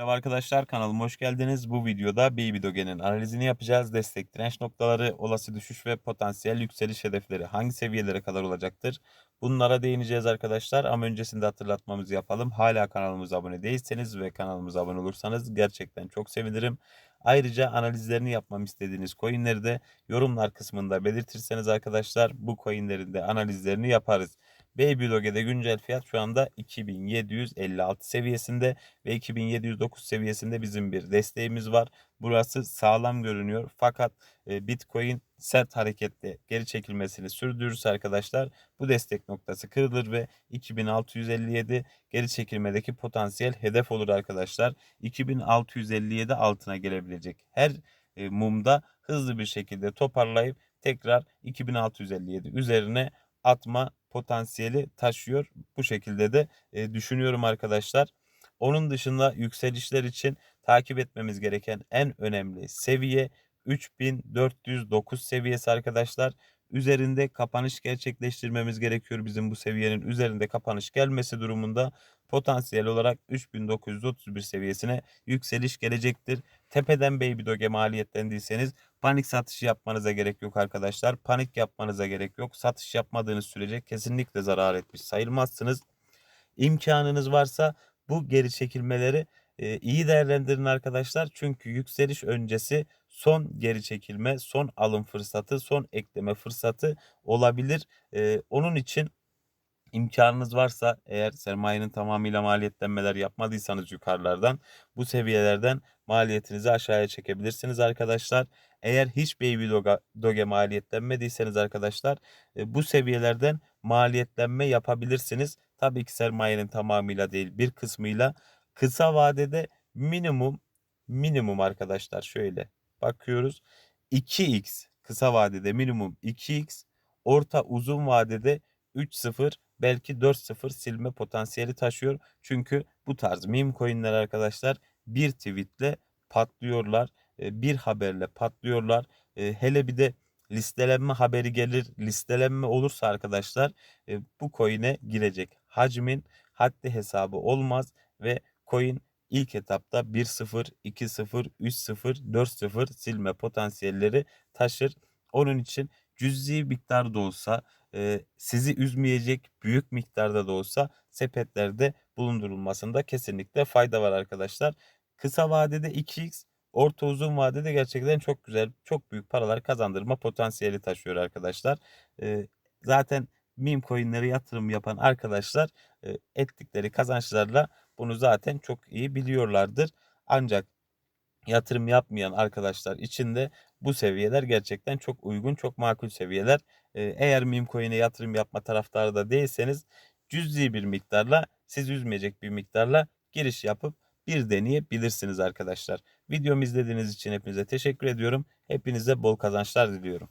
Merhaba arkadaşlar kanalıma hoş geldiniz. Bu videoda Baby analizini yapacağız. Destek direnç noktaları, olası düşüş ve potansiyel yükseliş hedefleri hangi seviyelere kadar olacaktır? Bunlara değineceğiz arkadaşlar ama öncesinde hatırlatmamızı yapalım. Hala kanalımıza abone değilseniz ve kanalımıza abone olursanız gerçekten çok sevinirim. Ayrıca analizlerini yapmam istediğiniz coinleri de yorumlar kısmında belirtirseniz arkadaşlar bu coinlerin de analizlerini yaparız. Baby Doge'de güncel fiyat şu anda 2756 seviyesinde ve 2709 seviyesinde bizim bir desteğimiz var. Burası sağlam görünüyor fakat e, Bitcoin sert hareketle geri çekilmesini sürdürürse arkadaşlar bu destek noktası kırılır ve 2657 geri çekilmedeki potansiyel hedef olur arkadaşlar. 2657 altına gelebilecek her e, mumda hızlı bir şekilde toparlayıp tekrar 2657 üzerine atma potansiyeli taşıyor. Bu şekilde de e, düşünüyorum arkadaşlar. Onun dışında yükselişler için takip etmemiz gereken en önemli seviye 3409 seviyesi arkadaşlar. Üzerinde kapanış gerçekleştirmemiz gerekiyor. Bizim bu seviyenin üzerinde kapanış gelmesi durumunda potansiyel olarak 3931 seviyesine yükseliş gelecektir. Tepeden Baby Doge maliyetlendiyseniz panik satışı yapmanıza gerek yok arkadaşlar. Panik yapmanıza gerek yok. Satış yapmadığınız sürece kesinlikle zarar etmiş sayılmazsınız. İmkanınız varsa bu geri çekilmeleri iyi değerlendirin arkadaşlar. Çünkü yükseliş öncesi son geri çekilme, son alım fırsatı, son ekleme fırsatı olabilir. Onun için imkanınız varsa eğer sermayenin tamamıyla maliyetlenmeler yapmadıysanız yukarılardan bu seviyelerden maliyetinizi aşağıya çekebilirsiniz arkadaşlar. Eğer hiç Baby Doge, Doge maliyetlenmediyseniz arkadaşlar bu seviyelerden maliyetlenme yapabilirsiniz. Tabii ki sermayenin tamamıyla değil bir kısmıyla kısa vadede minimum minimum arkadaşlar şöyle bakıyoruz 2x kısa vadede minimum 2x orta uzun vadede 3-0 belki 4-0 silme potansiyeli taşıyor. Çünkü bu tarz meme coinler arkadaşlar bir tweetle patlıyorlar. Bir haberle patlıyorlar. Hele bir de listelenme haberi gelir. Listelenme olursa arkadaşlar bu coin'e girecek. Hacmin haddi hesabı olmaz ve coin ilk etapta 1-0, 2-0, 3-0, 4-0 silme potansiyelleri taşır. Onun için cüzi miktar da olsa e, sizi üzmeyecek büyük miktarda da olsa sepetlerde bulundurulmasında kesinlikle fayda var arkadaşlar. Kısa vadede 2x, orta uzun vadede gerçekten çok güzel, çok büyük paralar kazandırma potansiyeli taşıyor arkadaşlar. E, zaten meme coinlere yatırım yapan arkadaşlar e, ettikleri kazançlarla bunu zaten çok iyi biliyorlardır. Ancak yatırım yapmayan arkadaşlar için de bu seviyeler gerçekten çok uygun, çok makul seviyeler. Eğer meme coin'e yatırım yapma taraftarı da değilseniz cüzi bir miktarla, siz üzmeyecek bir miktarla giriş yapıp bir deneyebilirsiniz arkadaşlar. Videomu izlediğiniz için hepinize teşekkür ediyorum. Hepinize bol kazançlar diliyorum.